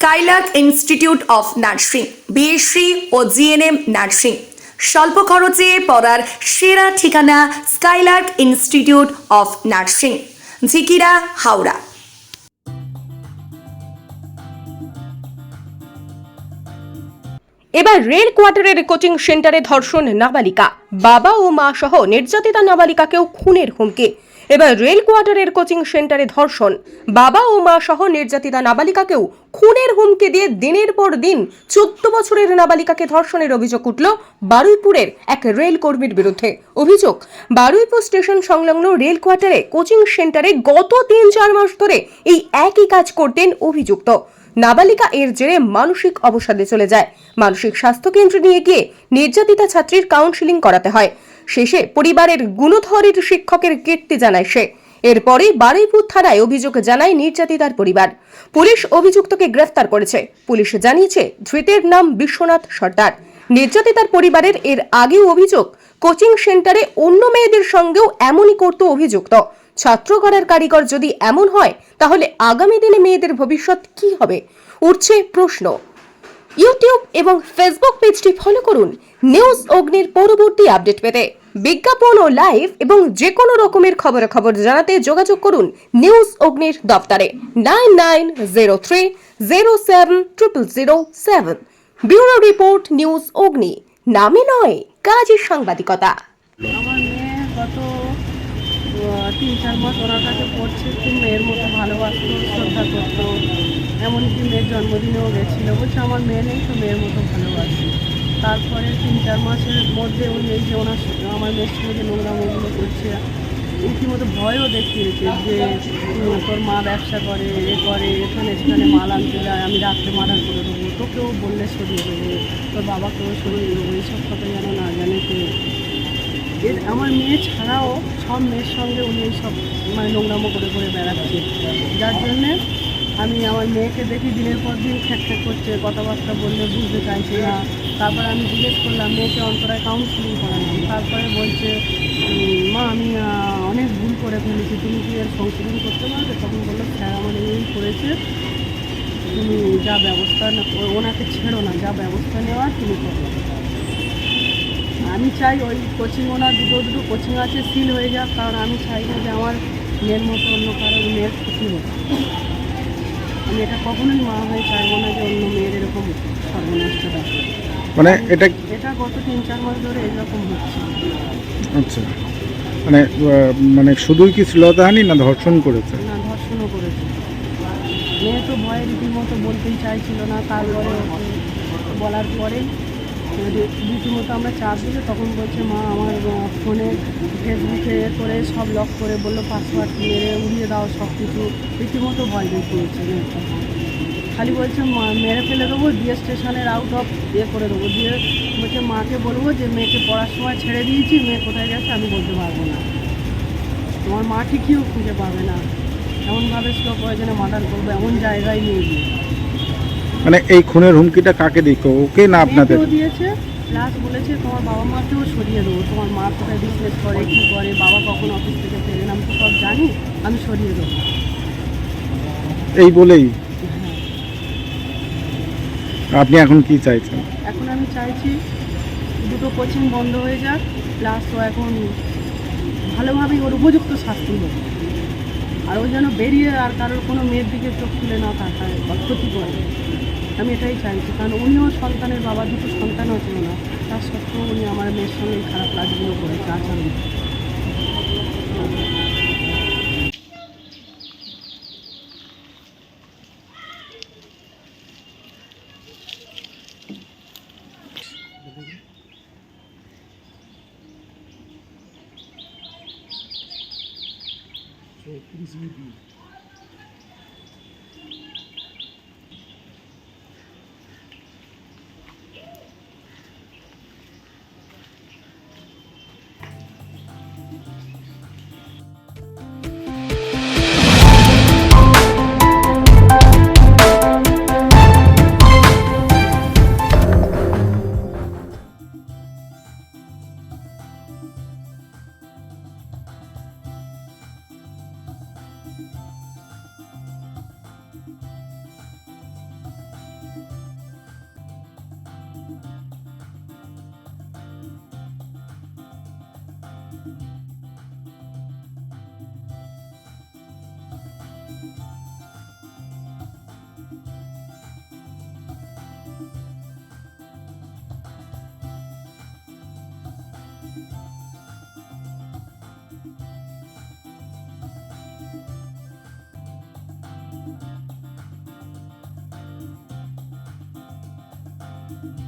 Skylark institute of nursing BSc O GNM nursing স্বল্প খরচে পড়ার সেরা ঠিকানা Skylark institute of nursing Jhikira, Howrah. এবার রেল কোয়ার্টারের কোচিং সেন্টারে ধর্ষণ নাবালিকা। বাবা ও মা সহ নির্যাতিতা নাবালিকাকেও খুনের হুমকি। এবার রেল কোয়ার্টারের কোচিং সেন্টারে ধর্ষণ। বাবা ও মা সহ নির্যাতিতা নাবালিকাকেও খুনের হুমকি দিয়ে দিনের পর দিন চোদ্দ বছরের নাবালিকাকে ধর্ষণের অভিযোগ উঠল বারুইপুরের এক রেল কর্মীর বিরুদ্ধে। অভিযোগ, বারুইপুর স্টেশন সংলগ্ন রেল কোয়ার্টারে কোচিং সেন্টারে গত তিন চার মাস ধরে এই একই কাজ করতেন অভিযুক্ত। নাবালিকা এর জেরে মানসিক অবসাদে চলে যায়। মানসিক স্বাস্থ্য কেন্দ্রে নিয়ে গিয়ে নির্যাতিতা ছাত্রীর কাউন্সিলিং করাতে হয়। শেষে পরিবারের গুণধরের শিক্ষকের কীর্তি জানায় সে। এরপরে বারুইপুর থানায় অভিযোগ জানায় নির্যাতিতার পরিবার। পুলিশ অভিযুক্তকে গ্রেফতার করেছে। পুলিশ জানিয়েছে, ধৃতের নাম বিশ্বনাথ সর্দার। নির্যাতিতার পরিবারের এর আগেও অভিযোগ, কোচিং সেন্টারে অন্য মেয়েদের সঙ্গেও এমনই করত অভিযুক্ত। ছাত্র করার কারিগর যদি এমন হয়, তাহলে আগামী দিনে মেয়েদের ভবিষ্যৎ কি হবে? উঠছে প্রশ্ন। ইউটিউব এবং ফেসবুক পেজটি ফলো করুন। নিউজ অগ্নির পরবর্তী আপডেট পেতে বিজ্ঞাপন ও লাইভ এবং যে কোনো রকমের খবরাখবর জানাতে যোগাযোগ করুন নিউজ অগ্নির দপ্তরে। Nine nine zero three zero seven triple zero seven. Bureau report news Agni. নামে নয় কাজের সাংবাদিকতা। তিন চার মাস ওনার কাছে পড়ছে, খুব মেয়ের মতো ভালোবাসতো, শ্রদ্ধা করতো। এমনকি মেয়ের জন্মদিনেও গেছিল। বলছে, আমার মেয়ে নেই তো মেয়ের মতো ভালোবাসি। তারপরে তিন চার মাসের মধ্যে উনি এই যে ওনার আমার মেয়ের সঙ্গে যে নোংরা মুখগুলো করছে, রীতিমতো ভয়ও দেখিয়েছে যে তোর মা ব্যবসা করে, এ করে, এখানে সেখানে মাল আনতে যায়, আমি রাত্রে মার্ডার করে দেবো তোকেও বললে সরিয়ে দেবো, তোর বাবাকেও সরিয়ে দেবো, এইসব কথা যেন না জানে কেউ এর, আমার মেয়ে ছাড়াও সব মেয়ের সঙ্গে উনি সব মানে নোংরামো করে করে বেড়াচ্ছে। যার জন্যে আমি আমার মেয়েকে দেখি দিনের পর দিন খ্যাক করছে, কথাবার্তা বললে বুঝতে চাইছে না। তারপর আমি জিজ্ঞেস করলাম, মেয়েকে অন্তরায় কাউন্সিলিং করালাম তারপরে বলছে মা, আমি অনেক ভুল করে ফেলেছি। তুমি কি এর সংশোধন করতে পারবে? তখন বলল, স্যার আমার এই করেছে। তুমি যা ব্যবস্থা ওনাকে ছেড়ো না, যা ব্যবস্থা নেওয়ার তুমি করো। আমি চাই ওই কোচিং ওনার দুটো দুটো কোচিং আছে সিল হয়ে যাক। কারণ আমি চাই না যে আমার মেয়ের মতো অন্য কারোর মেয়ের ক্ষতি হোক। আমি এটা কখনোই মা হয়ে চাইব না যে অন্য মেয়ের এরকম সর্বনাশটা মানে এটা এটা গত তিন চার মাস ধরে এরকম হচ্ছে। আচ্ছা। মানে মানে শুধুই কি শ্লীলতাহানি না ধর্ষণ করেছে? না ধর্ষণও করেছে। মেয়ে তো ভয়ে রীতিমতো বলতেই চাইছিল না তারপরে বলার পরেই রীতিমতো আমরা চাপ দিলে তখন বলছে, মা, আমার ফোনে ফেসবুকে করে সব লক করে বলল পাসওয়ার্ড মেরে উড়িয়ে দাও সব কিছু রীতিমতো ভয় দেখিয়েছে খালি বলছে, মা, মেরে ফেলে দেবো, দিয়ে স্টেশনের আউট অফ ইয়ে করে দেবো। দিয়ে বলছে, মাকে বলব যে, মেয়েকে পড়ার সময় ছেড়ে দিয়েছি, মেয়ে কোথায় গেছে আমি বলতে পারব না। তোমার মা ঠিকইও খুঁজে পাবে না। এমনভাবে স্লো প্রয়োজনে মার্ডার করব, এমন জায়গায় নিয়ে মানে এই খুনের হুমকিটা কাকে দিত ওকে না আপনাদের? দিয়েছে। প্লাস বলেছে তোমার বাবা মাকেও সরিয়ে দেবো। তোমার মা কোথায় বিজনেস করে কী করে বাবা কখন অফিস থেকে ফেরেন আমি তো সব জানি আমি সরিয়ে দেবো। এই বলেই? আপনি এখন কি চাইছেন? এখন আমি চাইছি দুটো কোচিং বন্ধ হয়ে যাক প্লাস ও এখন ভালোভাবেই ওর উপযুক্ত শাস্তি হোক। আর ও যেন বেরিয়ে আর কারোর কোনো মেয়ের দিকে চোখ তুলে না তাকায় বা ক্ষতি করে। আমি এটাই চাইছি, কারণ উনিও সন্তানের বাবা, দুটো সন্তানও ছিল না তার সত্ত্বেও উনি আমার মেয়ের সঙ্গে খারাপ কাজগুলো করেছে, আচরণ না